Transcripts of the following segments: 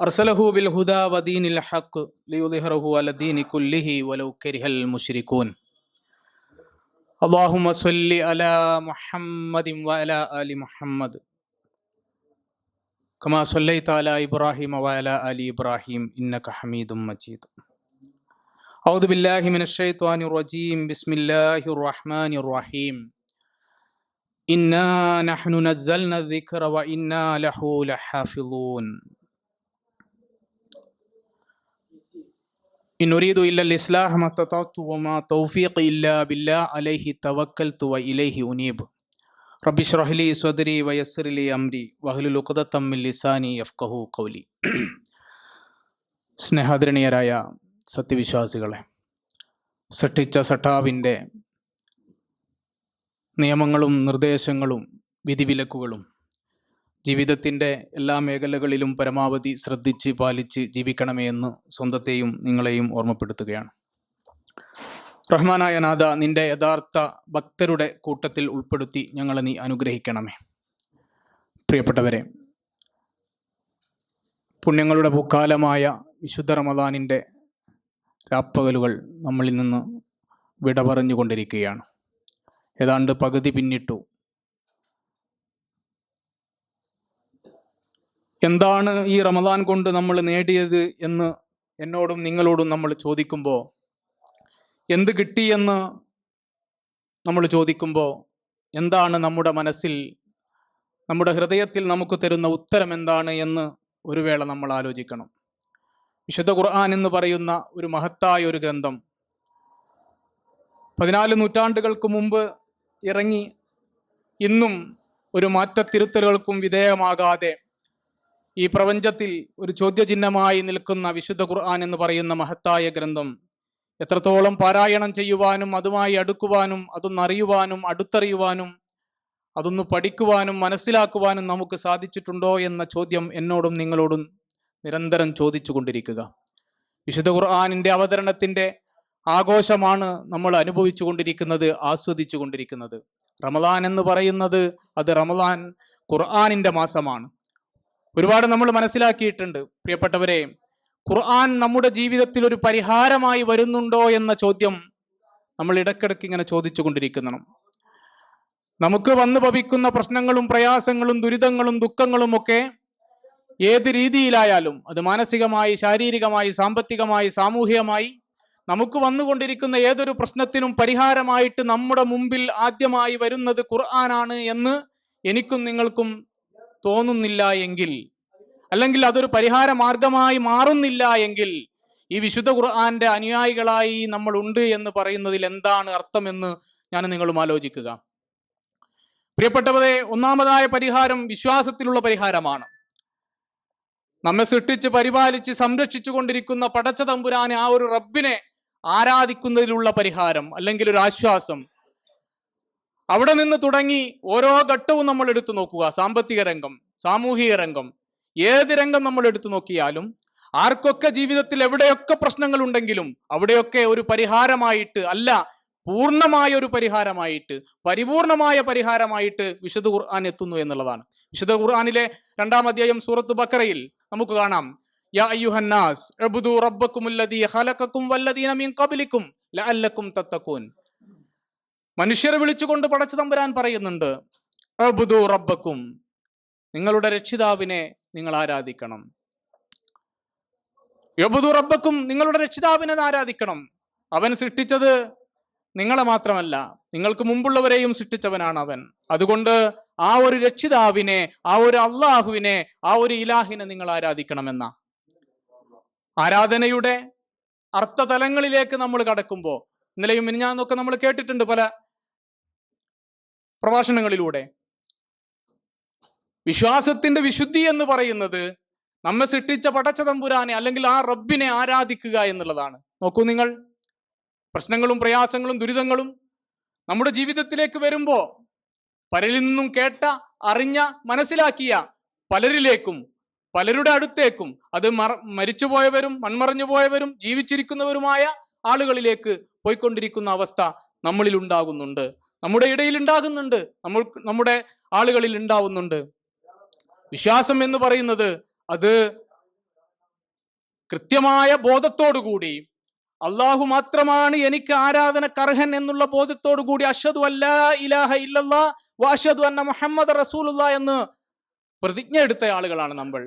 أرسله بالهدى ودين الحق ليظهره على الدين كله ولو كره المشركون. اللهم صل على محمد وعلى آل محمد. كما صليت على إبراهيم وعلى آل إبراهيم إنك حميد مجيد. أعوذ بالله من الشيطان الرجيم. بسم الله الرحمن الرحيم. إنا نحن نزلنا الذكر وإنا له لحافظون. إن أريد إلا الإصلاح ما استطعت وما توفيقي إلا بالله عليه توكلت وإليه أنيب رب اشرح لي صدري ويسر لي أمري واحلل عقدة من لساني يفقهوا قولي സ്നേഹാദരണീയരായ സത്യവിശ്വാസികളെ സൃഷ്ടിച്ച സട്ടാവിൻ്റെ നിയമങ്ങളും നിർദ്ദേശങ്ങളും വിധിവിലക്കുകളും ജീവിതത്തിന്റെ എല്ലാ മേഖലകളിലും പരമാവധി ശ്രദ്ധിച്ച് പാലിച്ച് ജീവിക്കണമേ എന്ന് സ്വന്തത്തെയും നിങ്ങളെയും ഓർമ്മപ്പെടുത്തുകയാണ്. റഹ്മാനായ നാഥ നിന്റെ യഥാർത്ഥ ഭക്തരുടെ കൂട്ടത്തിൽ ഉൾപ്പെടുത്തി ഞങ്ങളെ നീ അനുഗ്രഹിക്കണമേ. പ്രിയപ്പെട്ടവരെ പുണ്യങ്ങളുടെ പൂക്കാലമായ വിശുദ്ധ റമദാനിന്റെ രാപ്പകലുകൾ നമ്മളിൽ നിന്ന് വിട പറഞ്ഞുകൊണ്ടിരിക്കുകയാണ് ഏതാണ്ട് പകുതി പിന്നിട്ടു എന്താണ് ഈ റമദാൻ കൊണ്ട് നമ്മൾ നേടിയത് എന്ന് എന്നോടും നിങ്ങളോടും നമ്മൾ ചോദിക്കുമ്പോൾ എന്ത് കിട്ടിയെന്ന് നമ്മൾ ചോദിക്കുമ്പോൾ എന്താണ് നമ്മുടെ മനസ്സിൽ നമ്മുടെ ഹൃദയത്തിൽ നമുക്ക് തരുന്ന ഉത്തരം എന്താണ് എന്ന് ഒരു വേള നമ്മൾ ആലോചിക്കണം. വിശുദ്ധ ഖുർആൻ എന്ന് പറയുന്ന ഒരു മഹത്തായ ഒരു ഗ്രന്ഥം. പതിനാല് നൂറ്റാണ്ടുകൾക്ക് മുമ്പ് ഇറങ്ങി ഇന്നും ഒരു മാറ്റത്തിരുത്തലുകൾക്കും വിധേയമാകാതെ ഈ പ്രപഞ്ചത്തിൽ ഒരു ചോദ്യചിഹ്നമായി നിൽക്കുന്ന വിശുദ്ധ ഖുർആൻ എന്ന് പറയുന്ന മഹത്തായ ഗ്രന്ഥം. എത്രത്തോളം പാരായണം ചെയ്യുവാനും അതുമായി അടുക്കുവാനും അതൊന്നറിയുവാനും അടുത്തറിയുവാനും അതൊന്ന് പഠിക്കുവാനും മനസ്സിലാക്കുവാനും നമുക്ക് സാധിച്ചിട്ടുണ്ടോ എന്ന ചോദ്യം എന്നോടും നിങ്ങളോടും നിരന്തരം ചോദിച്ചു കൊണ്ടിരിക്കുക വിശുദ്ധ ഖുർആാനിന്റെ അവതരണത്തിന്റെ ആഘോഷമാണ് നമ്മൾ അനുഭവിച്ചു കൊണ്ടിരിക്കുന്നത് ആസ്വദിച്ചു കൊണ്ടിരിക്കുന്നത് റമദാൻ എന്ന് പറയുന്നത് അത് റമദാൻ ഖുർആാനിന്റെ മാസമാണ്. ഒരുപാട് നമ്മൾ മനസ്സിലാക്കിയിട്ടുണ്ട്. പ്രിയപ്പെട്ടവരെ ഖുർആൻ നമ്മുടെ ജീവിതത്തിൽ ഒരു പരിഹാരമായി വരുന്നുണ്ടോ എന്ന ചോദ്യം നമ്മൾ ഇടയ്ക്കിടയ്ക്ക് ഇങ്ങനെ ചോദിച്ചു കൊണ്ടിരിക്കുന്നു നമുക്ക് വന്നു ഭവിക്കുന്ന പ്രശ്നങ്ങളും പ്രയാസങ്ങളും ദുരിതങ്ങളും ദുഃഖങ്ങളും ഒക്കെ ഏത് രീതിയിലായാലും അത് മാനസികമായി ശാരീരികമായി സാമ്പത്തികമായി സാമൂഹികമായി നമുക്ക് വന്നുകൊണ്ടിരിക്കുന്ന ഏതൊരു പ്രശ്നത്തിനും പരിഹാരമായിട്ട് നമ്മുടെ മുമ്പിൽ ആദ്യമായി വരുന്നത് ഖുർആനാണ് എന്ന് എനിക്കും നിങ്ങൾക്കും തോന്നുന്നില്ല എങ്കിൽ അല്ലെങ്കിൽ അതൊരു പരിഹാര മാർഗമായി മാറുന്നില്ല എങ്കിൽ ഈ വിശുദ്ധ ഖുർആാന്റെ അനുയായികളായി നമ്മൾ ഉണ്ട് എന്ന് പറയുന്നതിൽ എന്താണ് അർത്ഥമെന്ന് ഞാൻ നിങ്ങളും ആലോചിക്കുക. പ്രിയപ്പെട്ടവരെ ഒന്നാമതായ പരിഹാരം വിശ്വാസത്തിലുള്ള പരിഹാരമാണ്. നമ്മെ സൃഷ്ടിച്ച് പരിപാലിച്ച് സംരക്ഷിച്ചു കൊണ്ടിരിക്കുന്ന പടച്ച തമ്പുരാനെ ആ ഒരു റബ്ബിനെ ആരാധിക്കുന്നതിലുള്ള പരിഹാരം അല്ലെങ്കിൽ ഒരു ആശ്വാസം അവിടെ നിന്ന് തുടങ്ങി ഓരോ ഘട്ടവും നമ്മൾ എടുത്തു നോക്കുക. സാമ്പത്തിക രംഗം സാമൂഹിക രംഗം ഏത് രംഗം നമ്മൾ എടുത്തു നോക്കിയാലും ആർക്കൊക്കെ ജീവിതത്തിൽ എവിടെയൊക്കെ പ്രശ്നങ്ങൾ ഉണ്ടെങ്കിലും അവിടെയൊക്കെ ഒരു പരിഹാരമായിട്ട് അല്ല പൂർണമായ ഒരു പരിഹാരമായിട്ട് പരിപൂർണമായ പരിഹാരമായിട്ട് വിശുദ്ധ ഖുർആൻ എത്തുന്നു എന്നുള്ളതാണ്. വിശുദ്ധ ഖുർആാനിലെ രണ്ടാം അധ്യായം സൂറത്ത് ബക്കറയിൽ നമുക്ക് കാണാം. യാ അയ്യുഹന്നാസ് വല്ലദീന മിൻ ഖബ്ലിക്കും ലഅല്ലക്കും തത്തഖൂൻ. മനുഷ്യരെ വിളിച്ചുകൊണ്ട് പടച്ചു തമ്പുരാൻ പറയുന്നുണ്ട് അബുദു റബ്ബക്കും നിങ്ങളുടെ രക്ഷിതാവിനെ നിങ്ങൾ ആരാധിക്കണം. യബുദു റബ്ബക്കും നിങ്ങളുടെ രക്ഷിതാവിനെ ആരാധിക്കണം. അവൻ സൃഷ്ടിച്ചത് നിങ്ങളെ മാത്രമല്ല നിങ്ങൾക്ക് മുമ്പുള്ളവരെയും സൃഷ്ടിച്ചവനാണ് അവൻ. അതുകൊണ്ട് ആ ഒരു രക്ഷിതാവിനെ ആ ഒരു അള്ളാഹുവിനെ ആ ഒരു ഇലാഹിനെ നിങ്ങൾ ആരാധിക്കണമെന്ന? ആരാധനയുടെ അർത്ഥതലങ്ങളിലേക്ക് നമ്മൾ കടക്കുമ്പോൾ ഇന്നലെയും മിനിഞ്ഞാന്നൊക്കെ നമ്മൾ കേട്ടിട്ടുണ്ട് പല പ്രഭാഷണങ്ങളിലൂടെ. വിശ്വാസത്തിന്റെ വിശുദ്ധി എന്ന് പറയുന്നത് നമ്മെ സൃഷ്ടിച്ച പടച്ചതമ്പുരാനെ അല്ലെങ്കിൽ ആ റബ്ബിനെ ആരാധിക്കുക എന്നുള്ളതാണ്. നോക്കൂ നിങ്ങൾ. പ്രശ്നങ്ങളും പ്രയാസങ്ങളും ദുരിതങ്ങളും നമ്മുടെ ജീവിതത്തിലേക്ക് വരുമ്പോൾ പലരിൽ നിന്നും കേട്ട അറിഞ്ഞ മനസ്സിലാക്കിയ പലരിലേക്കും പലരുടെ അടുത്തേക്കും അത് മറ മരിച്ചുപോയവരും മൺമറഞ്ഞു പോയവരും ജീവിച്ചിരിക്കുന്നവരുമായ ആളുകളിലേക്ക് പോയിക്കൊണ്ടിരിക്കുന്ന അവസ്ഥ നമ്മളിൽ ഉണ്ടാകുന്നുണ്ട്. നമ്മുടെ ഇടയിൽ ഉണ്ടാകുന്നുണ്ട്. നമ്മൾ നമ്മുടെ ആളുകളിൽ ഉണ്ടാവുന്നുണ്ട്. വിശ്വാസം എന്ന് പറയുന്നത് അത് കൃത്യമായ ബോധത്തോടുകൂടി അള്ളാഹു മാത്രമാണ് എനിക്ക് ആരാധന ആരാധനക്കർഹൻ എന്നുള്ള ബോധത്തോടു കൂടി അഷദു അല്ല ഇലാഹ ഇല്ലല്ലാ വാഷദു അന്ന മുഹമ്മദ് റസൂലുള്ള എന്ന് പ്രതിജ്ഞ എടുത്ത ആളുകളാണ് നമ്മൾ.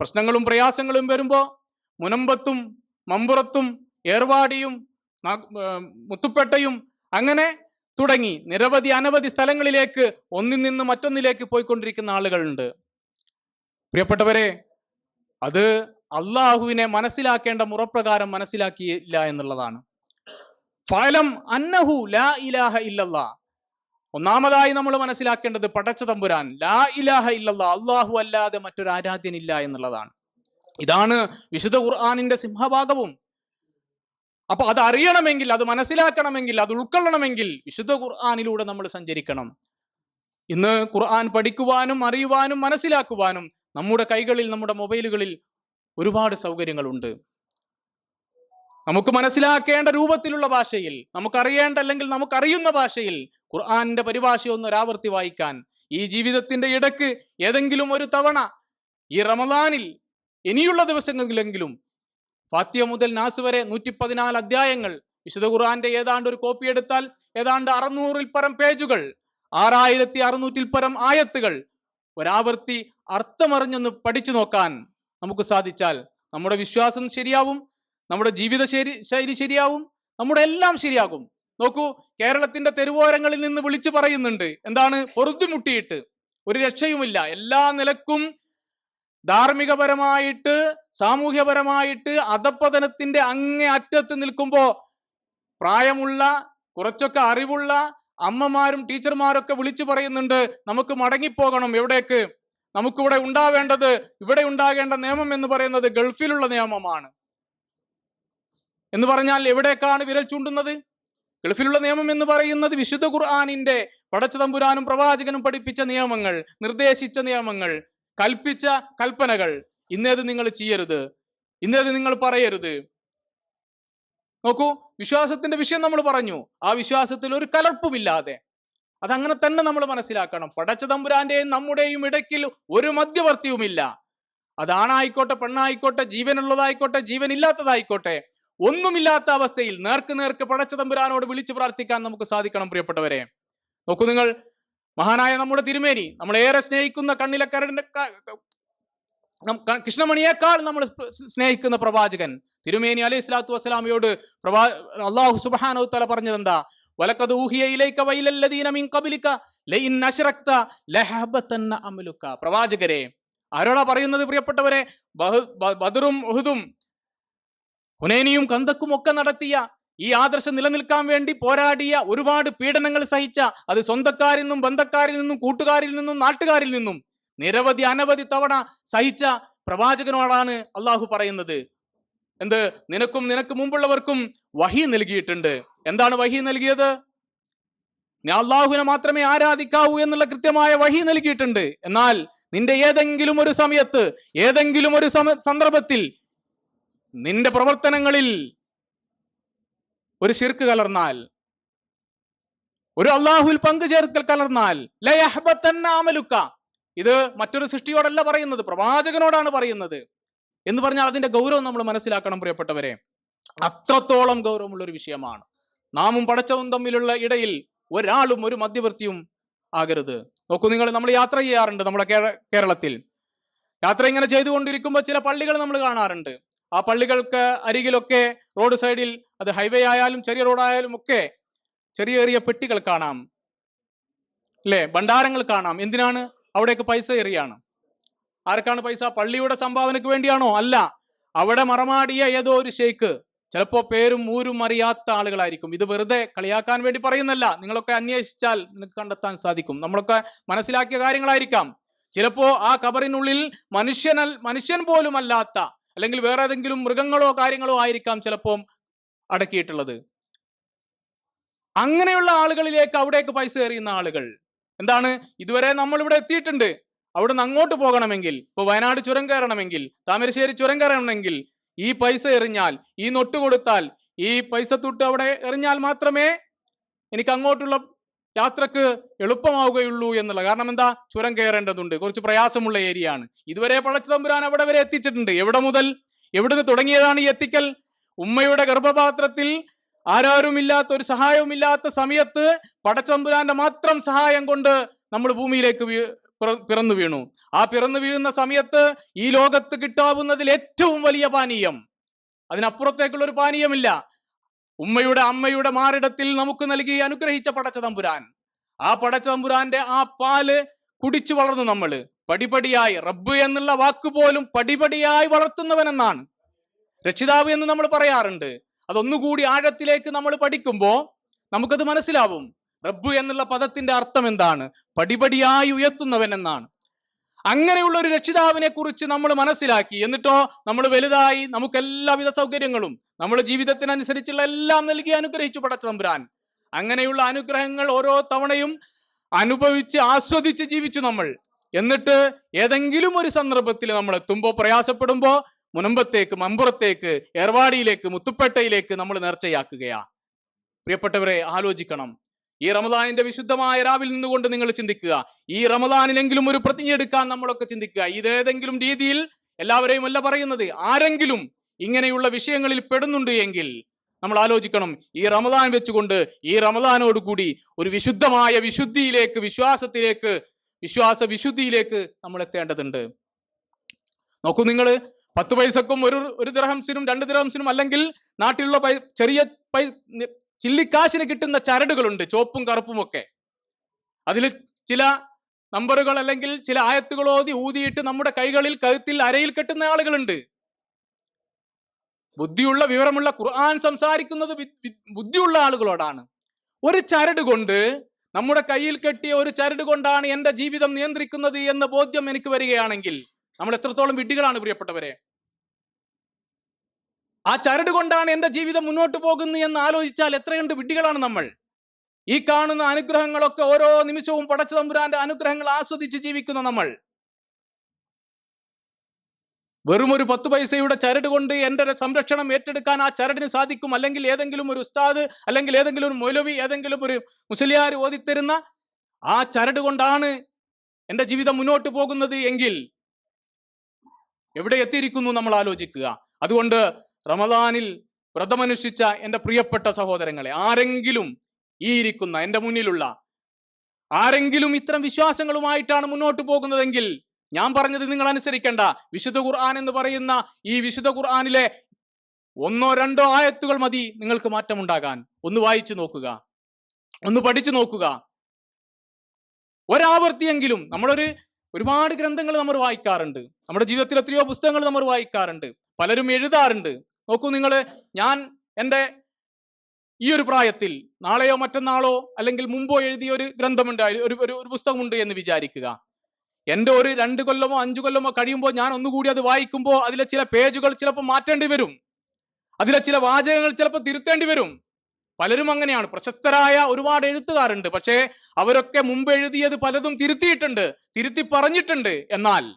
പ്രശ്നങ്ങളും പ്രയാസങ്ങളും വരുമ്പോൾ മുനമ്പത്തും മമ്പുറത്തും ഏർവാടിയും മുത്തുപ്പേട്ടയും അങ്ങനെ തുടങ്ങി. നിരവധി അനവധി സ്ഥലങ്ങളിലേക്ക് ഒന്നിൽ നിന്ന് മറ്റൊന്നിലേക്ക് പോയിക്കൊണ്ടിരിക്കുന്ന ആളുകളുണ്ട്. പ്രിയപ്പെട്ടവരെ അത് അള്ളാഹുവിനെ മനസ്സിലാക്കേണ്ട മുറപ്രകാരം മനസ്സിലാക്കിയില്ല എന്നുള്ളതാണ്. ഫലം അന്നഹു ലാ ഇലാഹ ഇല്ലല്ലാ. ഒന്നാമതായി നമ്മൾ മനസ്സിലാക്കേണ്ടത് പടച്ച തമ്പുരാൻ. ലാ ഇലാഹ ഇല്ലല്ലാ അള്ളാഹു അല്ലാതെ മറ്റൊരു ആരാധ്യനില്ല എന്നുള്ളതാണ്. ഇതാണ് വിശുദ്ധ ഖുർആാനിന്റെ സിംഹഭാഗവും. അപ്പൊ അത് അറിയണമെങ്കിൽ അത് മനസ്സിലാക്കണമെങ്കിൽ അത് ഉൾക്കൊള്ളണമെങ്കിൽ വിശുദ്ധ ഖുർആാനിലൂടെ നമ്മൾ സഞ്ചരിക്കണം. ഇന്ന് ഖുർആൻ പഠിക്കുവാനും അറിയുവാനും മനസ്സിലാക്കുവാനും നമ്മുടെ കൈകളിൽ നമ്മുടെ മൊബൈലുകളിൽ ഒരുപാട് സൗകര്യങ്ങളുണ്ട്. നമുക്ക് മനസ്സിലാക്കേണ്ട രൂപത്തിലുള്ള ഭാഷയിൽ നമുക്കറിയേണ്ട അല്ലെങ്കിൽ നമുക്കറിയുന്ന ഭാഷയിൽ ഖുർആാനിന്റെ പരിഭാഷ ഒന്ന് ഒരാവർത്തി വായിക്കാൻ ഈ ജീവിതത്തിന്റെ ഇടയ്ക്ക് ഏതെങ്കിലും ഒരു തവണ ഈ റമദാനിൽ ഇനിയുള്ള ദിവസങ്ങളിലെങ്കിലും ഫാത്തിയ മുതൽ നാസ് വരെ നൂറ്റി പതിനാല് അധ്യായങ്ങൾ. വിശുദ്ധ ഖുർആന്റെ ഏതാണ്ട് ഒരു കോപ്പി എടുത്താൽ ഏതാണ്ട് അറുന്നൂറിൽ പരം പേജുകൾ. ആറായിരത്തി അറുന്നൂറ്റിൽ പരം ആയത്തുകൾ. ഒരാവർത്തി അർത്ഥമറിഞ്ഞൊന്ന് പഠിച്ചു നോക്കാൻ നമുക്ക് സാധിച്ചാൽ നമ്മുടെ വിശ്വാസം ശരിയാവും നമ്മുടെ ജീവിത ശരി ശൈലി ശരിയാവും നമ്മുടെ എല്ലാം ശരിയാകും. നോക്കൂ കേരളത്തിന്റെ തെരുവോരങ്ങളിൽ നിന്ന് വിളിച്ചു പറയുന്നുണ്ട് എന്താണ്? പൊറുതിമുട്ടിയിട്ട് ഒരു രക്ഷയുമില്ല. എല്ലാ നിലക്കും ധാർമ്മികപരമായിട്ട് സാമൂഹ്യപരമായിട്ട് അധപ്പതനത്തിന്റെ അങ്ങേ അറ്റത്ത് നിൽക്കുമ്പോ പ്രായമുള്ള കുറച്ചൊക്കെ അറിവുള്ള അമ്മമാരും ടീച്ചർമാരൊക്കെ വിളിച്ചു പറയുന്നുണ്ട് നമുക്ക് മടങ്ങിപ്പോകണം എവിടേക്ക്? നമുക്കിവിടെ ഉണ്ടാവേണ്ടത് ഇവിടെ ഉണ്ടാകേണ്ട നിയമം എന്ന് പറയുന്നത് ഗൾഫിലുള്ള നിയമമാണ്. എന്ന് പറഞ്ഞാൽ എവിടേക്കാണ് വിരൽ ചൂണ്ടുന്നത്? ഗൾഫിലുള്ള നിയമം എന്ന് പറയുന്നത് വിശുദ്ധ ഖുർആാനിന്റെ പടച്ചതമ്പുരാനും പ്രവാചകനും പഠിപ്പിച്ച നിയമങ്ങൾ നിർദ്ദേശിച്ച നിയമങ്ങൾ. കൽപ്പിച്ച കൽപ്പനകൾ. ഇന്നേത് നിങ്ങൾ ചെയ്യരുത്. ഇന്നേത് നിങ്ങൾ പറയരുത്. നോക്കൂ വിശ്വാസത്തിന്റെ വിഷയം നമ്മൾ പറഞ്ഞു. ആ വിശ്വാസത്തിൽ ഒരു കലർപ്പുമില്ലാതെ. അതങ്ങനെ തന്നെ നമ്മൾ മനസ്സിലാക്കണം. പടച്ച തമ്പുരാന്റെയും നമ്മുടെയും ഇടയ്ക്കിൽ ഒരു മധ്യവർത്തിയുമില്ല. അതാണായിക്കോട്ടെ പെണ്ണായിക്കോട്ടെ ജീവനുള്ളതായിക്കോട്ടെ ജീവനില്ലാത്തതായിക്കോട്ടെ ഒന്നുമില്ലാത്ത അവസ്ഥയിൽ നേർക്ക് നേർക്ക് പടച്ച തമ്പുരാനോട് വിളിച്ചു പ്രാർത്ഥിക്കാൻ നമുക്ക് സാധിക്കണം പ്രിയപ്പെട്ടവരെ. നോക്കൂ നിങ്ങൾ മഹാനായ നമ്മുടെ തിരുമേനി നമ്മൾ ഏറെ സ്നേഹിക്കുന്ന കണ്ണിലക്കരടിന്റെ കൃഷ്ണമണിയേക്കാൾ നമ്മൾ സ്നേഹിക്കുന്ന പ്രവാചകൻ തിരുമേനി അലൈഹി സ്വലാത്തു വസ്സലാമയോട് പ്രവാ അള്ളാഹു സുബാനോ തല പറഞ്ഞത് എന്താ വലക്കത് ഊഹിയ മിൻ ലൈൻ പ്രവാചകരെ ആരോടാ പറയുന്നത് പ്രിയപ്പെട്ടവരെ? ബഹു- ബദറും ഉഹുദും ഹുനേനിയും കന്തക്കും ഒക്കെ നടത്തിയ ഈ ആദർശം നിലനിൽക്കാൻ വേണ്ടി പോരാടിയ ഒരുപാട് പീഡനങ്ങൾ സഹിച്ച അത് സ്വന്തക്കാരിൽ നിന്നും ബന്ധക്കാരിൽ നിന്നും കൂട്ടുകാരിൽ നിന്നും നാട്ടുകാരിൽ നിന്നും നിരവധി അനവധി തവണ സഹിച്ച പ്രവാചകനോടാണ് അള്ളാഹു പറയുന്നത്. എന്ത്? നിനക്കും നിനക്ക് മുമ്പുള്ളവർക്കും വഹി നൽകിയിട്ടുണ്ട്. എന്താണ് വഹി നൽകിയത്? അള്ളാഹുവിനെ മാത്രമേ ആരാധിക്കാവൂ എന്നുള്ള കൃത്യമായ വഹി നൽകിയിട്ടുണ്ട്. എന്നാൽ നിന്റെ ഏതെങ്കിലും ഒരു സമയത്ത് ഏതെങ്കിലും ഒരു സന്ദർഭത്തിൽ നിന്റെ പ്രവർത്തനങ്ങളിൽ ഒരു ശിർക്ക് കലർന്നാൽ ഒരു അള്ളാഹുവിൽ പങ്കുചേർക്കൽ കലർന്നാൽ ലയഹ്ബത്തന്നാമലുക്ക ഇത് മറ്റൊരു സൃഷ്ടിയോടല്ല പറയുന്നത് പ്രവാചകനോടാണ് പറയുന്നത്. എന്ന് പറഞ്ഞാൽ അതിന്റെ ഗൗരവം നമ്മൾ മനസ്സിലാക്കണം പ്രിയപ്പെട്ടവരെ. അത്രത്തോളം ഗൗരവമുള്ള ഒരു വിഷയമാണ്. നാമും പടച്ചവും തമ്മിലുള്ള ഇടയിൽ ഒരാളും ഒരു മധ്യവർത്തിയും ആകരുത്. നോക്കൂ നിങ്ങൾ നമ്മൾ യാത്ര ചെയ്യാറുണ്ട് നമ്മുടെ കേരളത്തിൽ. യാത്ര ഇങ്ങനെ ചെയ്തുകൊണ്ടിരിക്കുമ്പോൾ ചില പള്ളികൾ നമ്മൾ കാണാറുണ്ട്. ആ പള്ളികൾക്ക് അരികിലൊക്കെ റോഡ് സൈഡിൽ അത് ഹൈവേ ആയാലും ചെറിയ റോഡായാലും ഒക്കെ ചെറിയ ചെറിയ പെട്ടികൾ കാണാം. അല്ലേ? ഭണ്ഡാരങ്ങൾ കാണാം. എന്തിനാണ്? അവിടേക്ക് പൈസ എറിയാണ് ആർക്കാണ് പൈസ? പള്ളിയുടെ സംഭാവനയ്ക്ക് വേണ്ടിയാണോ? അല്ല. അവിടെ മറമാടിയ ഏതോ ഒരു ഷെയ്ക്ക് ചിലപ്പോ പേരും ഊരും അറിയാത്ത ആളുകളായിരിക്കും. ഇത് വെറുതെ കളിയാക്കാൻ വേണ്ടി പറയുന്നല്ല നിങ്ങളൊക്കെ അന്വേഷിച്ചാൽ നിങ്ങൾക്ക് കണ്ടെത്താൻ സാധിക്കും. നമ്മളൊക്കെ മനസ്സിലാക്കിയ കാര്യങ്ങളായിരിക്കാം. ചിലപ്പോ ആ കബറിനുള്ളിൽ മനുഷ്യനൽ മനുഷ്യൻ പോലും അല്ലാത്ത അല്ലെങ്കിൽ വേറെ ഏതെങ്കിലും മൃഗങ്ങളോ കാര്യങ്ങളോ ആയിരിക്കാം ചിലപ്പോൾ അടക്കിയിട്ടുള്ളത്. അങ്ങനെയുള്ള ആളുകളിലേക്ക് അവിടേക്ക് പൈസ എറിയുന്ന ആളുകൾ എന്താണ്? ഇതുവരെ നമ്മൾ ഇവിടെ എത്തിയിട്ടുണ്ട്. അവിടെ നിന്ന് അങ്ങോട്ട് പോകണമെങ്കിൽ ഇപ്പൊ വയനാട് ചുരം കയറണമെങ്കിൽ താമരശ്ശേരി ചുരം കയറണമെങ്കിൽ ഈ പൈസ എറിഞ്ഞാൽ ഈ നൊട്ട് കൊടുത്താൽ ഈ പൈസ തൊട്ട് അവിടെ എറിഞ്ഞാൽ മാത്രമേ എനിക്ക് അങ്ങോട്ടുള്ള യാത്രയ്ക്ക് എളുപ്പമാവുകയുള്ളൂ എന്നുള്ള. കാരണം എന്താ? ചുരം കയറേണ്ടതുണ്ട്. കുറച്ച് പ്രയാസമുള്ള ഏരിയ ആണ്. ഇതുവരെ പടച്ചതമ്പുരാൻ അവിടെ വരെ എത്തിച്ചിട്ടുണ്ട്. എവിടെ മുതൽ? എവിടുന്ന് തുടങ്ങിയതാണ് ഈ എത്തിക്കൽ? ഉമ്മയുടെ ഗർഭപാത്രത്തിൽ ആരാരുമില്ലാത്ത ഒരു സഹായവുമില്ലാത്ത സമയത്ത് പടച്ചമ്പുരാന്റെ മാത്രം സഹായം കൊണ്ട് നമ്മൾ ഭൂമിയിലേക്ക് പിറന്നു വീണു. ആ പിറന്നു വീഴുന്ന സമയത്ത് ഈ ലോകത്ത് കിട്ടാവുന്നതിൽ ഏറ്റവും വലിയ പാനീയം. അതിനപ്പുറത്തേക്കുള്ള ഒരു പാനീയമില്ല. ഉമ്മയുടെ അമ്മയുടെ മാറിടത്തിൽ നമുക്ക് നൽകി അനുഗ്രഹിച്ച പടച്ച തമ്പുരാൻ ആ പടച്ച തമ്പുരാന്റെ ആ പാൽ കുടിച്ചു വളർന്നു നമ്മൾ. പടിപടിയായി റബ്ബ് എന്നുള്ള വാക്ക് പോലും പടിപടിയായി വളർത്തുന്നവനെന്നാണ്. രക്ഷിതാവ് എന്ന് നമ്മൾ പറയാറുണ്ട്. അതൊന്നുകൂടി ആഴത്തിലേക്ക് നമ്മൾ പഠിക്കുമ്പോൾ നമുക്കത് മനസ്സിലാവും. റബ്ബ് എന്നുള്ള പദത്തിന്റെ അർത്ഥം എന്താണ്? പടിപടിയായി ഉയർത്തുന്നവൻ എന്നാണ് അങ്ങനെയുള്ള ഒരു രക്ഷിതാവിനെ കുറിച്ച് നമ്മൾ മനസ്സിലാക്കി. എന്നിട്ടോ നമ്മൾ വലുതായി നമുക്ക് എല്ലാവിധ സൗകര്യങ്ങളും നമ്മുടെ ജീവിതത്തിനനുസരിച്ചുള്ള എല്ലാം നൽകി അനുഗ്രഹിച്ചു പടച്ച തമ്പുരാൻ. അങ്ങനെയുള്ള അനുഗ്രഹങ്ങൾ ഓരോ തവണയും അനുഭവിച്ച് ആസ്വദിച്ച് ജീവിച്ചു നമ്മൾ. എന്നിട്ട് ഏതെങ്കിലും ഒരു സന്ദർഭത്തിൽ നമ്മൾ എത്തുമ്പോൾ പ്രയാസപ്പെടുമ്പോൾ മുനമ്പത്തേക്ക് മമ്പുറത്തേക്ക് ഏർവാടിയിലേക്ക് മുത്തുപ്പേട്ടയിലേക്ക് നമ്മൾ നേർച്ചയാക്കുകയാ. പ്രിയപ്പെട്ടവരെ ആലോചിക്കണം. ഈ റമദാനിന്റെ വിശുദ്ധമായ രാവിൽ നിന്നുകൊണ്ട് നിങ്ങൾ ചിന്തിക്കുക. ഈ റമദാനിലെങ്കിലും ഒരു പ്രതിജ്ഞ എടുക്കാൻ നമ്മളൊക്കെ ചിന്തിക്കുക. ഇതേതെങ്കിലും രീതിയിൽ എല്ലാവരെയും അല്ല പറയുന്നത്. ആരെങ്കിലും ഇങ്ങനെയുള്ള വിഷയങ്ങളിൽ പെടുന്നുണ്ട് എങ്കിൽ നമ്മൾ ആലോചിക്കണം. ഈ റമദാൻ വെച്ചുകൊണ്ട് ഈ റമദാനോട് കൂടി ഒരു വിശുദ്ധമായ വിശുദ്ധിയിലേക്ക് വിശ്വാസത്തിലേക്ക് വിശ്വാസ വിശുദ്ധിയിലേക്ക് നമ്മൾ എത്തേണ്ടതുണ്ട്. നോക്കൂ നിങ്ങൾ പത്ത് പൈസക്കും ഒരു ഒരു ദിർഹംസിനും രണ്ട് ദിർഹംസിനും അല്ലെങ്കിൽ നാട്ടിലുള്ള ചെറിയ ചില്ലിക്കാശിന് കിട്ടുന്ന ചരടുകളുണ്ട് ചോപ്പും കറുപ്പും ഒക്കെ. അതിൽ ചില നമ്പറുകൾ അല്ലെങ്കിൽ ചില ആയത്തുകൾ ഓതി ഊതിയിട്ട് നമ്മുടെ കൈകളിൽ കഴുത്തിൽ അരയിൽ കെട്ടുന്ന ആളുകളുണ്ട്. ബുദ്ധിയുള്ള വിവരമുള്ള ഖുർആൻ സംസാരിക്കുന്നത് ബുദ്ധിയുള്ള ആളുകളോടാണ്. ഒരു ചരട് കൊണ്ട് നമ്മുടെ കയ്യിൽ കെട്ടിയ ഒരു ചരട് കൊണ്ടാണ് എന്റെ ജീവിതം നിയന്ത്രിക്കുന്നത് എന്ന ബോധ്യം എനിക്ക് വരികയാണെങ്കിൽ നമ്മൾ എത്രത്തോളം വിഡ്ഢികളാണ് പ്രിയപ്പെട്ടവരെ? ആ ചരട് കൊണ്ടാണ് എന്റെ ജീവിതം മുന്നോട്ട് പോകുന്നത് എന്ന് ആലോചിച്ചാൽ എത്രയുണ്ട് വിഡ്ഢികളാണ് നമ്മൾ. ഈ കാണുന്ന അനുഗ്രഹങ്ങളൊക്കെ ഓരോ നിമിഷവും പടച്ചു തമ്പുരാന്റെ അനുഗ്രഹങ്ങൾ ആസ്വദിച്ച് ജീവിക്കുന്ന നമ്മൾ. വെറും ഒരു പത്ത് പൈസയുടെ ചരട് കൊണ്ട് എന്റെ സംരക്ഷണം ഏറ്റെടുക്കാൻ ആ ചരടിന് സാധിക്കും. അല്ലെങ്കിൽ ഏതെങ്കിലും ഒരു ഉസ്താദ് അല്ലെങ്കിൽ ഏതെങ്കിലും ഒരു മൗലവി ഏതെങ്കിലും ഒരു മുസ്ലിയാർ ഓതിത്തരുന്ന ആ ചരട് കൊണ്ടാണ് എന്റെ ജീവിതം മുന്നോട്ട് പോകുന്നത് എങ്കിൽ എവിടെ എത്തിയിരിക്കുന്നു നമ്മൾ ആലോചിക്കുക. അതുകൊണ്ട് റമദാനിൽ വ്രതമനുഷ്ഠിച്ച എന്റെ പ്രിയപ്പെട്ട സഹോദരങ്ങളെ ആരെങ്കിലും ഈ ഇരിക്കുന്ന എന്റെ മുന്നിലുള്ള ആരെങ്കിലും ഇത്തരം വിശ്വാസങ്ങളുമായിട്ടാണ് മുന്നോട്ട് പോകുന്നതെങ്കിൽ ഞാൻ പറഞ്ഞത് നിങ്ങൾ അനുസരിക്കേണ്ട. വിശുദ്ധ ഖുർആൻ എന്ന് പറയുന്ന ഈ വിശുദ്ധ ഖുർആനിലെ ഒന്നോ രണ്ടോ ആയത്തുകൾ മതി നിങ്ങൾക്ക് മാറ്റമുണ്ടാകാൻ. ഒന്ന് വായിച്ചു നോക്കുക. ഒന്ന് പഠിച്ചു നോക്കുക. ഒരാവർത്തിയെങ്കിലും നമ്മളൊരു ഒരുപാട് ഗ്രന്ഥങ്ങൾ നമ്മൾ വായിക്കാറുണ്ട്. നമ്മുടെ ജീവിതത്തിൽ എത്രയോ പുസ്തകങ്ങൾ നമ്മൾ വായിക്കാറുണ്ട്. പലരും എഴുതാറുണ്ട്. നോക്കൂ നിങ്ങൾ ഞാൻ എന്റെ ഈ ഒരു പ്രായത്തിൽ നാളെയോ മറ്റന്നാളോ അല്ലെങ്കിൽ മുമ്പോ എഴുതിയ ഒരു ഗ്രന്ഥമുണ്ട് ഒരു ഒരു പുസ്തകമുണ്ട് എന്ന് വിചാരിക്കുക. എന്റെ ഒരു രണ്ട് കൊല്ലമോ അഞ്ചു കൊല്ലമോ കഴിയുമ്പോൾ ഞാൻ ഒന്നുകൂടി അത് വായിക്കുമ്പോൾ അതിലെ ചില പേജുകൾ ചിലപ്പോൾ മാറ്റേണ്ടി വരും. അതിലെ ചില വാചകങ്ങൾ ചിലപ്പോൾ തിരുത്തേണ്ടി വരും. പലരും അങ്ങനെയാണ്. പ്രശസ്തരായ ഒരുപാട് എഴുത്തുകാരുണ്ട്. പക്ഷേ അവരൊക്കെ മുമ്പ് എഴുതിയത് പലതും തിരുത്തിയിട്ടുണ്ട് തിരുത്തി പറഞ്ഞിട്ടുണ്ട്. എന്നാൽ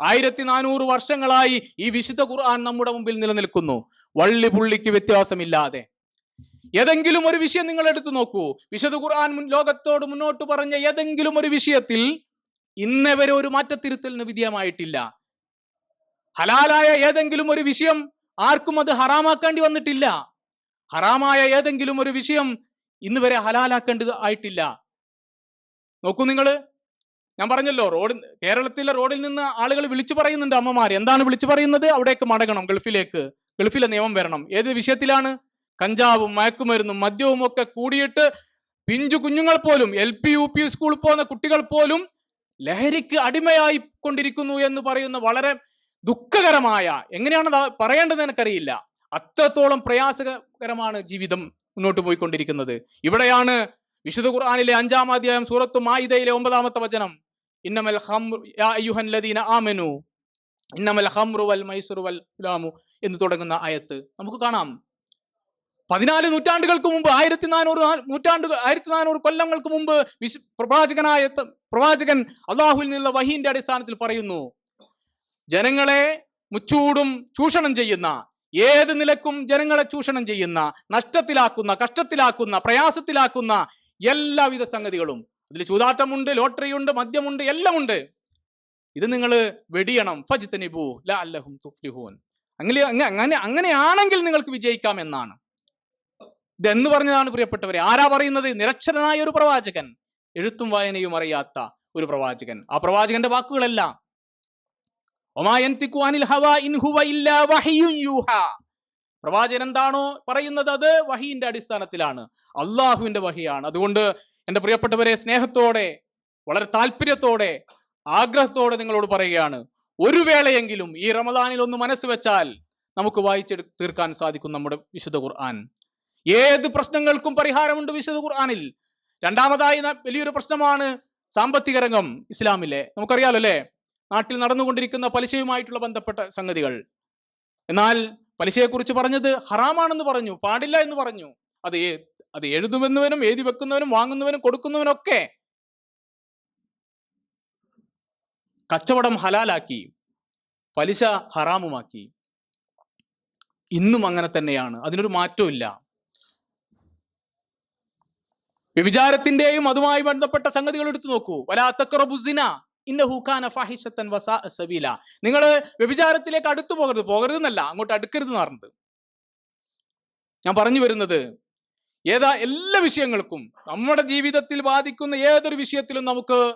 ആയിരത്തി നാനൂറ് വർഷങ്ങളായി ഈ വിശുദ്ധ ഖുർആൻ നമ്മുടെ മുമ്പിൽ നിലനിൽക്കുന്നു. വള്ളി പുള്ളിക്ക് വ്യത്യാസമില്ലാതെ. ഏതെങ്കിലും ഒരു വിഷയം നിങ്ങൾ എടുത്തു നോക്കൂ. വിശുദ്ധ ഖുർആൻ ലോകത്തോട് മുന്നോട്ട് പറഞ്ഞ ഏതെങ്കിലും ഒരു വിഷയത്തിൽ ഇന്നവരെ ഒരു മാറ്റത്തിരുത്തലിന് വിധേയമായിട്ടില്ല. ഹലാലായ ഏതെങ്കിലും ഒരു വിഷയം ആർക്കും അത് ഹറാമാക്കേണ്ടി വന്നിട്ടില്ല. ഹറാമായ ഏതെങ്കിലും ഒരു വിഷയം ഇന്ന് വരെ ഹലാലാക്കേണ്ടത് ആയിട്ടില്ല. നോക്കൂ നിങ്ങൾ. ഞാൻ പറഞ്ഞല്ലോ റോഡ് കേരളത്തിലെ റോഡിൽ നിന്ന് ആളുകൾ വിളിച്ചു പറയുന്നുണ്ട് അമ്മമാർ എന്താണ് വിളിച്ചു പറയുന്നത്? അവിടേക്ക് മടങ്ങണം ഗൾഫിലേക്ക്. ഗൾഫിലെ നിയമം വരണം. ഏത് വിഷയത്തിലാണ്? കഞ്ചാവും മയക്കുമരുന്നും മദ്യവും ഒക്കെ കൂടിയിട്ട് പിഞ്ചു കുഞ്ഞുങ്ങൾ പോലും എൽ പി യു പി സ്കൂളിൽ പോകുന്ന കുട്ടികൾ പോലും ലഹരിക്ക് അടിമയായി കൊണ്ടിരിക്കുന്നു എന്ന് പറയുന്ന വളരെ ദുഃഖകരമായ എങ്ങനെയാണ് പറയേണ്ടത് എനിക്കറിയില്ല. അത്രത്തോളം പ്രയാസകരമാണ് ജീവിതം മുന്നോട്ട് പോയിക്കൊണ്ടിരിക്കുന്നത്. ഇവിടെയാണ് വിശുദ്ധ ഖുർആാനിലെ അഞ്ചാം അധ്യായം സൂറത്തും മായിദയിലെ ഒമ്പതാമത്തെ വചനം. ഇന്നമൽ ഇന്നമൽ വൽ വൽ എന്ന് തുടങ്ങുന്ന ആയത്ത് നമുക്ക് കാണാം. പതിനാല് നൂറ്റാണ്ടുകൾക്ക് മുമ്പ് ആയിരത്തി നാനൂറ് നൂറ്റാണ്ട് ആയിരത്തി നാനൂറ് കൊല്ലങ്ങൾക്ക് മുമ്പ് വിശ് പ്രവാചകനായ പ്രവാചകൻ അള്ളാഹുവിൽ നിന്നുള്ള വഹീന്റെ അടിസ്ഥാനത്തിൽ പറയുന്നു ജനങ്ങളെ മുച്ചൂടും ചൂഷണം ചെയ്യുന്ന ഏത് നിലക്കും ജനങ്ങളെ ചൂഷണം ചെയ്യുന്ന നഷ്ടത്തിലാക്കുന്ന കഷ്ടത്തിലാക്കുന്ന പ്രയാസത്തിലാക്കുന്ന എല്ലാവിധ സംഗതികളും അതിൽ ചൂതാട്ടമുണ്ട് ലോട്ടറിയുണ്ട് മദ്യമുണ്ട് എല്ലാമുണ്ട്. ഇത് നിങ്ങൾ വെടിയണം. ഫജിത്തനിബു ല അല്ലഹും അങ്ങനെ അങ്ങനെ അങ്ങനെയാണെങ്കിൽ നിങ്ങൾക്ക് വിജയിക്കാം എന്നാണ്. ഇതെന്ന് പറഞ്ഞതാണ് പ്രിയപ്പെട്ടവരെ. ആരാ പറയുന്നത്? നിരക്ഷരനായ ഒരു പ്രവാചകൻ. എഴുത്തും വായനയും അറിയാത്ത ഒരു പ്രവാചകൻ. ആ പ്രവാചകന്റെ വാക്കുകളല്ല. പ്രവാചകൻ എന്താണോ പറയുന്നത് അത് വഹീന്റെ അടിസ്ഥാനത്തിലാണ്. അള്ളാഹുവിന്റെ വഹിയാണ്. അതുകൊണ്ട് എന്റെ പ്രിയപ്പെട്ടവരെ സ്നേഹത്തോടെ വളരെ താല്പര്യത്തോടെ ആഗ്രഹത്തോടെ നിങ്ങളോട് പറയുകയാണ്. ഒരു വേളയെങ്കിലും ഈ റമദാനിൽ ഒന്ന് മനസ്സ് വെച്ചാൽ നമുക്ക് വായിച്ചെടു തീർക്കാൻ സാധിക്കും നമ്മുടെ വിശുദ്ധ ഖുർആൻ. ഏത് പ്രശ്നങ്ങൾക്കും പരിഹാരമുണ്ട് വിശുദ്ധ ഖുർആാനിൽ. രണ്ടാമതായി വലിയൊരു പ്രശ്നമാണ് സാമ്പത്തിക രംഗം ഇസ്ലാമിലെ. നമുക്കറിയാലോ അല്ലേ? നാട്ടിൽ നടന്നുകൊണ്ടിരിക്കുന്ന പലിശയുമായിട്ടുള്ള ബന്ധപ്പെട്ട സംഗതികൾ. എന്നാൽ പലിശയെക്കുറിച്ച് പറഞ്ഞത് ഹറാമാണെന്ന് പറഞ്ഞു പാടില്ല എന്ന് പറഞ്ഞു. അത് അത് എഴുതുമെന്നവനും എഴുതി വെക്കുന്നവനും വാങ്ങുന്നവനും കൊടുക്കുന്നവനൊക്കെ കച്ചവടം ഹലാലാക്കി പലിശ ഹറാമുമാക്കി. ഇന്നും അങ്ങനെ തന്നെയാണ്. അതിനൊരു മാറ്റമില്ല വ്യഭിചാരത്തിന്റെയും അതുമായി ബന്ധപ്പെട്ട സംഗതികൾ എടുത്തു നോക്കൂ. വലാത്തക്കറബുസിന ഇന്നഹൂഖാന ഫാഹിഷത്തൻ വസ സബീല. നിങ്ങൾ വ്യഭിചാരത്തിലേക്ക് അടുത്തു പോകരുത്. പോകരുതെന്നല്ല അങ്ങോട്ട് അടുക്കരുത് എന്ന് പറഞ്ഞത്. ഞാൻ പറഞ്ഞു വരുന്നത് ഏതാ എല്ലാ വിഷയങ്ങൾക്കും നമ്മുടെ ജീവിതത്തിൽ ബാധിക്കുന്ന ഏതൊരു വിഷയത്തിലും നമുക്ക്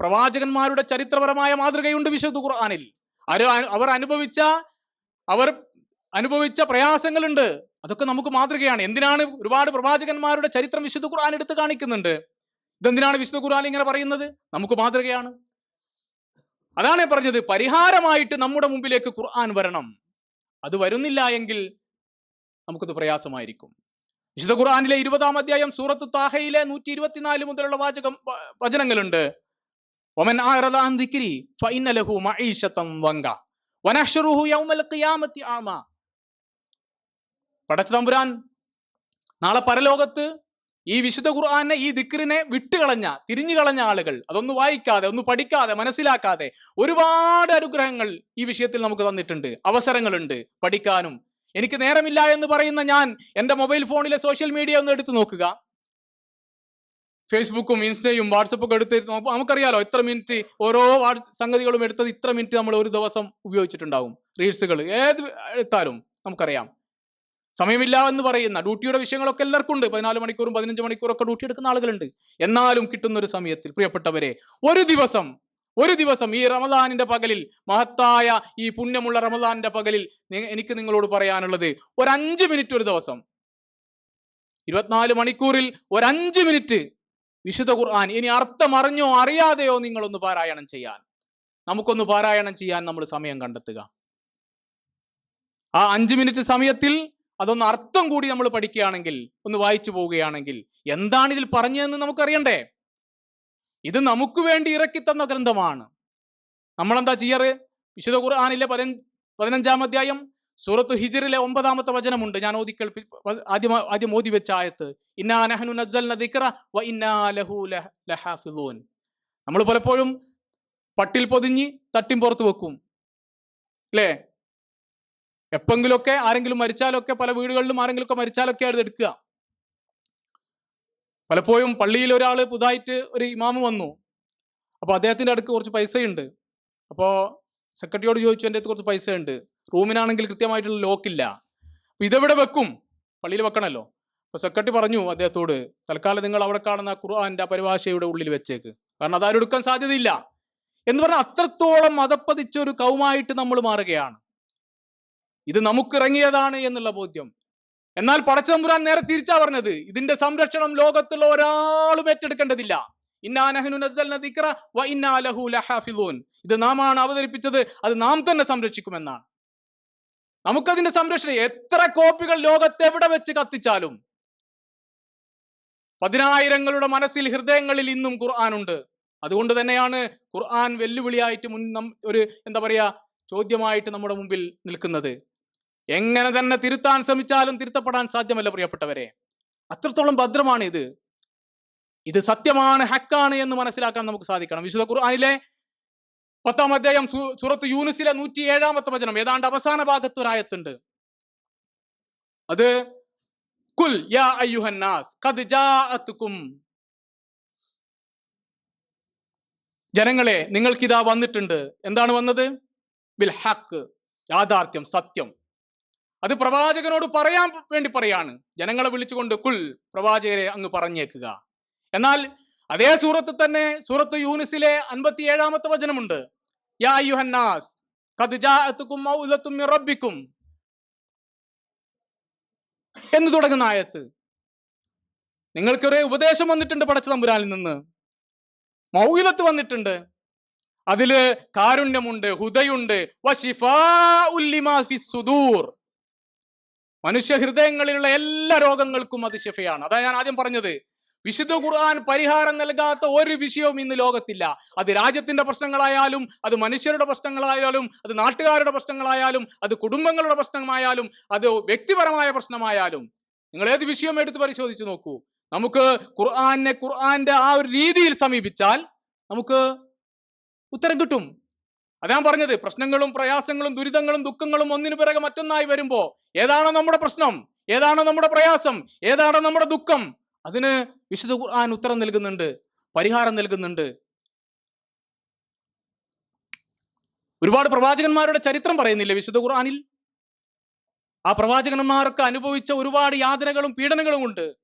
പ്രവാചകന്മാരുടെ ചരിത്രപരമായ മാതൃകയുണ്ട് വിശുദ്ധ ഖുർആാനിൽ. അവർ അനുഭവിച്ച അവർ അനുഭവിച്ച പ്രയാസങ്ങളുണ്ട്. അതൊക്കെ നമുക്ക് മാതൃകയാണ്. എന്തിനാണ് ഒരുപാട് പ്രവാചകന്മാരുടെ ചരിത്രം വിശുദ്ധ ഖുർആൻ എടുത്ത് കാണിക്കുന്നുണ്ട്? ഇതെന്തിനാണ് വിശുദ്ധ ഖുർആൻ ഇങ്ങനെ പറയുന്നത്? നമുക്ക് മാതൃകയാണ്. അതാണ് ഞാൻ പറഞ്ഞത്. പരിഹാരമായിട്ട് നമ്മുടെ മുമ്പിലേക്ക് ഖുർആൻ വരണം. അത് വരുന്നില്ല എങ്കിൽ നമുക്കത് പ്രയാസമായിരിക്കും. വിശുദ്ധ ഖുർആാനിലെ ഇരുപതാം അധ്യായം സൂറത്ത് താഹയിലെ നൂറ്റി ഇരുപത്തിനാല് മുതലുള്ള വാചകം വചനങ്ങളുണ്ട്. ഒമൻ ദിക്രി വങ്ക. യൗമൽ ഖിയാമത്തി പടച്ച തമ്പുരാൻ നാളെ പരലോകത്ത് ഈ വിശുദ്ധ ഖുർആാനെ ഈ ദിക്റിനെ വിട്ടുകളഞ്ഞ തിരിഞ്ഞു കളഞ്ഞ ആളുകൾ അതൊന്നും വായിക്കാതെ ഒന്നും പഠിക്കാതെ മനസ്സിലാക്കാതെ ഒരുപാട് അനുഗ്രഹങ്ങൾ ഈ വിഷയത്തിൽ നമുക്ക് തന്നിട്ടുണ്ട്. അവസരങ്ങളുണ്ട് പഠിക്കാനും എനിക്ക് നേരമില്ല എന്ന് പറയുന്ന ഞാൻ എന്റെ മൊബൈൽ ഫോണിലെ സോഷ്യൽ മീഡിയ ഒന്ന് എടുത്തു നോക്കുക. ഫേസ്ബുക്കും ഇൻസ്റ്റയും വാട്സപ്പൊക്കെ എടുത്ത് നോക്കുമ്പോൾ നമുക്കറിയാലോ ഇത്ര മിനിറ്റ് ഓരോ സംഗതികളും എടുത്തത് ഇത്ര മിനിറ്റ് നമ്മൾ ഒരു ദിവസം ഉപയോഗിച്ചിട്ടുണ്ടാകും റീൽസുകൾ ഏത് എടുത്താലും നമുക്കറിയാം. സമയമില്ല എന്ന് പറയുന്ന ഡ്യൂട്ടിയുടെ വിഷയങ്ങളൊക്കെ എല്ലാവർക്കും ഉണ്ട്. പതിനാല് മണിക്കൂറും പതിനഞ്ച് മണിക്കൂറൊക്കെ ഡ്യൂട്ടി എടുക്കുന്ന ആളുകളുണ്ട്. എന്നാലും കിട്ടുന്ന ഒരു സമയത്തിൽ പ്രിയപ്പെട്ടവരെ ഒരു ദിവസം ഒരു ദിവസം ഈ റമദാനിന്റെ പകലിൽ മഹത്തായ ഈ പുണ്യമുള്ള റമദാനിന്റെ പകലിൽ എനിക്ക് നിങ്ങളോട് പറയാനുള്ളത് ഒരു അഞ്ച് മിനിറ്റ് ഒരു ദിവസം. ഇരുപത്തിനാല് മണിക്കൂറിൽ ഒരു അഞ്ച് മിനിറ്റ് വിശുദ്ധ ഖുർആൻ ഇനി അർത്ഥം അറിഞ്ഞോ അറിയാതെയോ നിങ്ങളൊന്ന് പാരായണം ചെയ്യാൻ. നമുക്കൊന്ന് പാരായണം ചെയ്യാൻ നമ്മൾ സമയം കണ്ടെത്തുക. ആ അഞ്ച് മിനിറ്റ് സമയത്തിൽ അതൊന്ന് അർത്ഥം കൂടി നമ്മൾ പഠിക്കുകയാണെങ്കിൽ ഒന്ന് വായിച്ചു പോവുകയാണെങ്കിൽ എന്താണ് ഇതിൽ പറഞ്ഞതെന്ന് നമുക്കറിയണ്ടേ? ഇത് നമുക്ക് വേണ്ടി ഇറക്കി തന്ന ഗ്രന്ഥമാണ്. നമ്മളെന്താ ചെയ്യാറ്? വിശുദ്ധ ഖുർആാനിലെ പതിന പതിനഞ്ചാം അധ്യായം സൂറത്ത് ഹിജിറിലെ ഒമ്പതാമത്തെ വചനമുണ്ട്. ഞാൻ ഓതി കേൾപ്പി ആദ്യം ആദ്യം ഓതി വെച്ച ആയത്ത്. ഇന്നാ നഹ്നു നസ്സൽന ദിക്റ വ ഇന്നാ ലഹു ലഹ- നമ്മൾ പലപ്പോഴും പട്ടിൽ പൊതിഞ്ഞ് തട്ടിൻ പുറത്ത് വെക്കും. അല്ലേ എപ്പെങ്കിലുമൊക്കെ ആരെങ്കിലും മരിച്ചാലൊക്കെ പല വീടുകളിലും ആരെങ്കിലുമൊക്കെ മരിച്ചാലൊക്കെ എടുക്കുക. പലപ്പോഴും പള്ളിയിൽ ഒരാൾ പുതുതായിട്ട് ഒരു ഇമാമ് വന്നു. അപ്പോൾ അദ്ദേഹത്തിന്റെ അടുക്ക് കുറച്ച് പൈസയുണ്ട്. അപ്പോൾ സെക്രട്ടറിയോട് ചോദിച്ചു എന്റെ അടുത്ത് കുറച്ച് പൈസയുണ്ട്. റൂമിനാണെങ്കിൽ കൃത്യമായിട്ടുള്ള ലോക്കില്ല അപ്പോൾ ഇതെവിടെ വെക്കും? പള്ളിയിൽ വെക്കണമല്ലോ അപ്പോൾ സെക്രട്ടറി പറഞ്ഞു അദ്ദേഹത്തോട് തൽക്കാലം നിങ്ങൾ അവിടെ കാണുന്ന ഖുർആന്റെ പരിഭാഷയുടെ ഉള്ളിൽ വെച്ചേക്ക്. കാരണം അതാരും എടുക്കാൻ സാധ്യതയില്ല. എന്ന് പറഞ്ഞാൽ അത്രത്തോളം മതപ്പതിച്ച ഒരു കൗമായിട്ട് നമ്മൾ മാറുകയാണ്. ഇത് നമുക്കിറങ്ങിയതാണ് എന്നുള്ള ബോധ്യം. എന്നാൽ പടച്ചതമ്പുരാൻ നേരെ തിരിച്ചാ പറഞ്ഞത് ഇതിന്റെ സംരക്ഷണം ലോകത്തുള്ള ഒരാളും ഏറ്റെടുക്കേണ്ടതില്ല. ഇന്നാ നഹ്നു ആണ് ഇത് അവതരിപ്പിച്ചത് അത് നാം തന്നെ സംരക്ഷിക്കുമെന്നാണ്. നമുക്കതിന്റെ സംരക്ഷണം എത്ര കോപ്പികൾ ലോകത്ത് എവിടെ വെച്ച് കത്തിച്ചാലും. പതിനായിരങ്ങളുടെ മനസ്സിൽ ഹൃദയങ്ങളിൽ ഇന്നും ഖുർആൻ ഉണ്ട് അതുകൊണ്ട് തന്നെയാണ് ഖുർആൻ വെല്ലുവിളിയായിട്ട് മുൻ ഒരു എന്താ പറയാ ചോദ്യമായിട്ട് നമ്മുടെ മുമ്പിൽ നിൽക്കുന്നത്. എങ്ങനെ തന്നെ തിരുത്താൻ ശ്രമിച്ചാലും തിരുത്തപ്പെടാൻ സാധ്യമല്ല പ്രിയപ്പെട്ടവരെ. അത്രത്തോളം ഭദ്രമാണ് ഇത് ഇത് സത്യമാണ് ഹക്കാണ് എന്ന് മനസ്സിലാക്കാൻ നമുക്ക് സാധിക്കണം. വിശുദ്ധ ഖുർആാനിലെ പത്താം അധ്യായം സൂറത്ത് യൂനുസിലെ നൂറ്റി ഏഴാമത്തെ വചനം ഏതാണ്ട് അവസാന ഭാഗത്ത് ഒരായത്തുണ്ട് അത് കുൽ യാ അയ്യുഹന്നാസ് ജനങ്ങളെ നിങ്ങൾക്കിതാ വന്നിട്ടുണ്ട്. എന്താണ് വന്നത്? ബിൽ ഹക്ക് യാഥാർത്ഥ്യം സത്യം. അത് പ്രവാചകനോട് പറയാൻ വേണ്ടി പറയാണ്. ജനങ്ങളെ വിളിച്ചുകൊണ്ട് കുൽ പ്രവാചകരെ അങ്ങ് പറഞ്ഞേക്കുക. എന്നാൽ അതേ സൂറത്ത് തന്നെ സൂറത്ത് യൂനിസിലെ അൻപത്തി ഏഴാമത്തെ വചനമുണ്ട് എന്ന് തുടങ്ങുന്ന ആയത്ത്. നിങ്ങൾക്കൊരു ഉപദേശം വന്നിട്ടുണ്ട് പടച്ച തമ്പുരാനിൽ നിന്ന്. മൗലത്ത് വന്നിട്ടുണ്ട്. അതിൽ കാരുണ്യമുണ്ട് ഹുദയുണ്ട്. മനുഷ്യ ഹൃദയങ്ങളിലുള്ള എല്ലാ രോഗങ്ങൾക്കും അത് ഷിഫയാണ് അതാ ഞാൻ ആദ്യം പറഞ്ഞത്. വിശുദ്ധ ഖുർആൻ പരിഹാരം നൽകാത്ത ഒരു വിഷയവും ഇന്ന് ലോകത്തില്ല. അത് രാജ്യത്തിന്റെ പ്രശ്നങ്ങളായാലും അത് മനുഷ്യരുടെ പ്രശ്നങ്ങളായാലും അത് നാട്ടുകാരുടെ പ്രശ്നങ്ങളായാലും അത് കുടുംബങ്ങളുടെ പ്രശ്നമായാലും അത് വ്യക്തിപരമായ പ്രശ്നമായാലും. നിങ്ങൾ ഏത് വിഷയം എടുത്ത് പരിശോധിച്ച് നോക്കൂ. നമുക്ക് ഖുർആാനെ ഖുർആാന്റെ ആ ഒരു രീതിയിൽ സമീപിച്ചാൽ നമുക്ക് ഉത്തരം കിട്ടും. അതാ പറഞ്ഞത് പ്രശ്നങ്ങളും പ്രയാസങ്ങളും ദുരിതങ്ങളും ദുഃഖങ്ങളും ഒന്നിനു പിറകെ മറ്റൊന്നായി വരുമ്പോൾ ഏതാണോ നമ്മുടെ പ്രശ്നം ഏതാണോ നമ്മുടെ പ്രയാസം ഏതാണോ നമ്മുടെ ദുഃഖം അതിന് വിശുദ്ധ ഖുർആൻ ഉത്തരം നൽകുന്നുണ്ട് പരിഹാരം നൽകുന്നുണ്ട്. ഒരുപാട് പ്രവാചകന്മാരുടെ ചരിത്രം പറയുന്നില്ലേ വിശുദ്ധ ഖുർആനിൽ? ആ പ്രവാചകന്മാർക്ക് അനുഭവിച്ച ഒരുപാട് യാതനകളും പീഡനങ്ങളും ഉണ്ട്.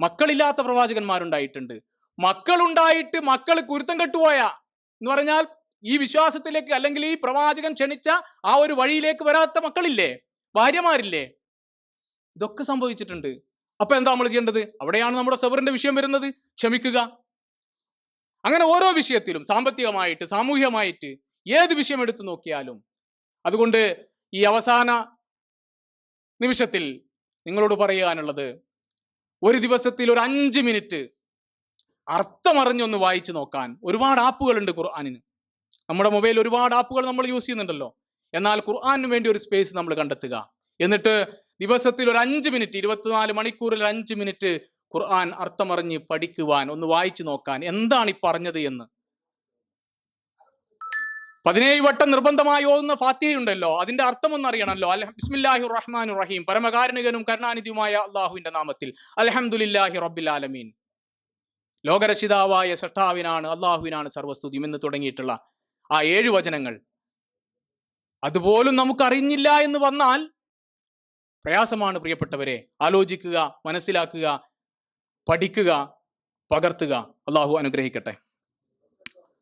മക്കളില്ലാത്ത പ്രവാചകന്മാരുണ്ടായിട്ടുണ്ട്. മക്കളുണ്ടായിട്ട് മക്കൾ കുരുത്തം കെട്ടുപോയ എന്ന് പറഞ്ഞാൽ ഈ വിശ്വാസത്തിലേക്ക് അല്ലെങ്കിൽ ഈ പ്രവാചകൻ ക്ഷണിച്ച ആ ഒരു വഴിയിലേക്ക് വരാത്ത മക്കളില്ലേ? ഭാര്യമാരില്ലേ? ഇതൊക്കെ സംഭവിച്ചിട്ടുണ്ട്. അപ്പൊ എന്താ നമ്മൾ ചെയ്യേണ്ടത്? അവിടെയാണ് നമ്മുടെ സബറിന്റെ വിഷയം വരുന്നത്. ക്ഷമിക്കുക. അങ്ങനെ ഓരോ വിഷയത്തിലും സാമ്പത്തികമായിട്ട് സാമൂഹ്യമായിട്ട് ഏത് വിഷയം എടുത്തു നോക്കിയാലും അതുകൊണ്ട് ഈ അവസാന നിമിഷത്തിൽ നിങ്ങളോട് പറയാനുള്ളത് ഒരു ദിവസത്തിൽ ഒരു അഞ്ച് മിനിറ്റ് അർത്ഥമറിഞ്ഞൊന്ന് വായിച്ചു നോക്കാൻ ഒരുപാട് ആപ്പുകളുണ്ട് ഖുർആാനിന്. നമ്മുടെ മൊബൈൽ ഒരുപാട് ആപ്പുകൾ നമ്മൾ യൂസ് ചെയ്യുന്നുണ്ടല്ലോ. എന്നാൽ ഖുർആാനു വേണ്ടി ഒരു സ്പേസ് നമ്മൾ കണ്ടെത്തുക. എന്നിട്ട് ദിവസത്തിൽ ഒരു അഞ്ച് മിനിറ്റ് ഇരുപത്തിനാല് മണിക്കൂറിൽ അഞ്ച് മിനിറ്റ് ഖുർആൻ അർത്ഥമറിഞ്ഞ് പഠിക്കുവാൻ ഒന്ന് വായിച്ചു നോക്കാൻ എന്താണ് ഈ പറഞ്ഞത് എന്ന്. പതിനേഴ് വട്ടം നിർബന്ധമായി ഓതുന്ന ഫാത്തിഹയുണ്ടല്ലോ അതിന്റെ അർത്ഥം ഒന്ന് അറിയണമല്ലോ. ബിസ്മില്ലാഹി റഹ്മാൻ റഹീം. പരമകാരുണികനും കരുണാനിധിയുമായ അള്ളാഹുവിന്റെ നാമത്തിൽ. അലഹമുല്ലാഹി റബ്ബിൽ ആലമീൻ. ലോകരക്ഷിതാവായ സട്ടാവിനാണ് അള്ളാഹുവിനാണ് സർവസ്തുതിയും എന്ന് തുടങ്ങിയിട്ടുള്ള ആ ഏഴ് വചനങ്ങൾ. അതുപോലും നമുക്കറിഞ്ഞില്ല എന്ന് വന്നാൽ പ്രയാസമാണ് പ്രിയപ്പെട്ടവരെ. ആലോചിക്കുക മനസ്സിലാക്കുക പഠിക്കുക പകർത്തുക. അള്ളാഹു അനുഗ്രഹിക്കട്ടെ.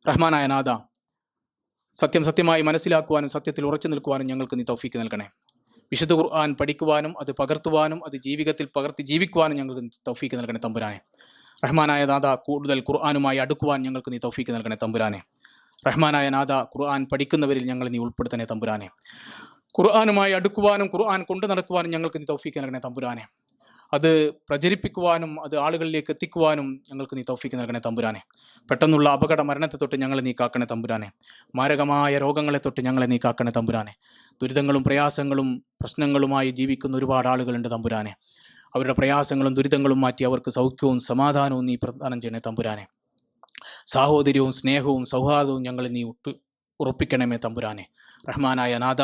റഹ്മാനായ നാഥ സത്യം സത്യമായി മനസ്സിലാക്കുവാനും സത്യത്തിൽ ഉറച്ചു നിൽക്കുവാനും ഞങ്ങൾക്ക് നീ തൗഫീക്ക് നൽകണേ. വിശുദ്ധ ഖുർആൻ പഠിക്കുവാനും അത് പകർത്തുവാനും അത് ജീവിതത്തിൽ പകർത്തി ജീവിക്കുവാനും ഞങ്ങൾക്ക് തൗഫീക്ക് നൽകണേ തമ്പുരാനെ. റഹ്മാനായ നാഥ കൂടുതൽ ഖുർആാനുമായി അടുക്കുവാൻ ഞങ്ങൾക്ക് നീ തൗഫീക്ക് നൽകണേ തമ്പുരാനെ. റഹ്മാനായ നാഥ ഖുർആൻ പഠിക്കുന്നവരിൽ ഞങ്ങൾ നീ ഉൾപ്പെടുത്തണേ തമ്പുരാനെ. ഖുർആാനുമായി അടുക്കുവാനും ഖുർആൻ കൊണ്ടു നടക്കുവാനും ഞങ്ങൾക്ക് നീ തൗഫീക്ക് നൽകണേ തമ്പുരാനെ. അത് പ്രചരിപ്പിക്കുവാനും അത് ആളുകളിലേക്ക് എത്തിക്കുവാനും ഞങ്ങൾക്ക് നീ തൗഫീക്ക് നൽകണേ തമ്പുരാനെ. പെട്ടെന്നുള്ള അപകട മരണത്തെ തൊട്ട് ഞങ്ങളെ നീ കാക്കണേ തമ്പുരാനെ. മാരകമായ രോഗങ്ങളെ തൊട്ട് ഞങ്ങളെ നീ കാക്കണേ തമ്പുരാനെ. ദുരിതങ്ങളും പ്രയാസങ്ങളും പ്രശ്നങ്ങളുമായി ജീവിക്കുന്ന ഒരുപാട് ആളുകളുണ്ട് തമ്പുരാനെ. അവരുടെ പ്രയാസങ്ങളും ദുരിതങ്ങളും മാറ്റി അവർക്ക് സൗഖ്യവും സമാധാനവും നീ പ്രദാനം ചെയ്യണേ തമ്പുരാനെ. സാഹോദര്യവും സ്നേഹവും സൗഹാർദ്ദവും ഞങ്ങളെ നീ ഒട്ട് ഉറപ്പിക്കണമേ തമ്പുരാനെ. റഹ്മാനായ നാഥ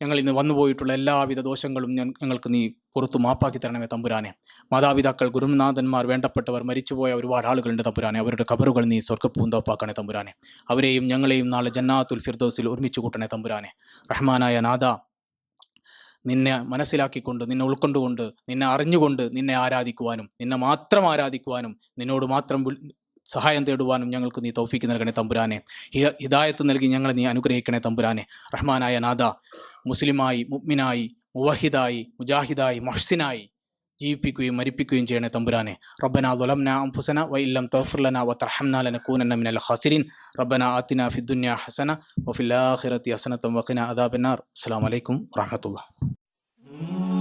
ഞങ്ങൾ ഇന്ന് വന്നുപോയിട്ടുള്ള എല്ലാവിധ ദോഷങ്ങളും ഞങ്ങൾക്ക് നീ പുറത്തു മാപ്പാക്കി തരണമേ തമ്പുരാനെ. മാതാപിതാക്കൾ ഗുരുനാഥന്മാർ വേണ്ടപ്പെട്ടവർ മരിച്ചുപോയ ഒരുപാട് ആളുകളുണ്ട് തമ്പുരാനെ. അവരുടെ കബറുകൾ നീ സ്വർഗപ്പൂന്തോപ്പാക്കണേ തമ്പുരാനെ. അവരെയും ഞങ്ങളെയും നാളെ ജന്നാത്തുൽ ഫിർദോസിൽ ഒരുമിച്ച് കൂട്ടണേ തമ്പുരാനെ. റഹ്മാനായ നാഥ നിന്നെ മനസ്സിലാക്കിക്കൊണ്ട് നിന്നെ ഉൾക്കൊണ്ടുകൊണ്ട് നിന്നെ അറിഞ്ഞുകൊണ്ട് നിന്നെ ആരാധിക്കുവാനും നിന്നെ മാത്രം ആരാധിക്കുവാനും നിന്നോട് മാത്രം സഹായം തേടുവാനും ഞങ്ങൾക്ക് നീ തൗഫിക്ക് നൽകണേ തമ്പുരാനെ. ഹിദായത്ത് നൽകി ഞങ്ങളെ നീ അനുഗ്രഹിക്കണേ തമ്പുരാനെ. റഹ്മാനായ നാദ മുസ്ലിമായി മുഗ്മിനായി മുവഹിദായി മുജാഹിദായി മഹ്സിനായി ജീവിപ്പിക്കുകയും മരിപ്പിക്കുകയും ചെയ്യണേ തമ്പുരാനെ. റബ്ബന ദുലംന അംഫുസന വൈല്ലം തൗഫുർലന വ തർഹംന ലനകൂനന്ന മിനൽ ഖാസിരിൻ. റബ്ബന ആതിനാ ഫിദ് ദുനിയ ഹസന ഫിൽ ആഖിറതി ഹസനത വഖിന അദാബന്നാർ. അസ്സലാമു അലൈക്കും വറഹ്മത്തുള്ളാഹി.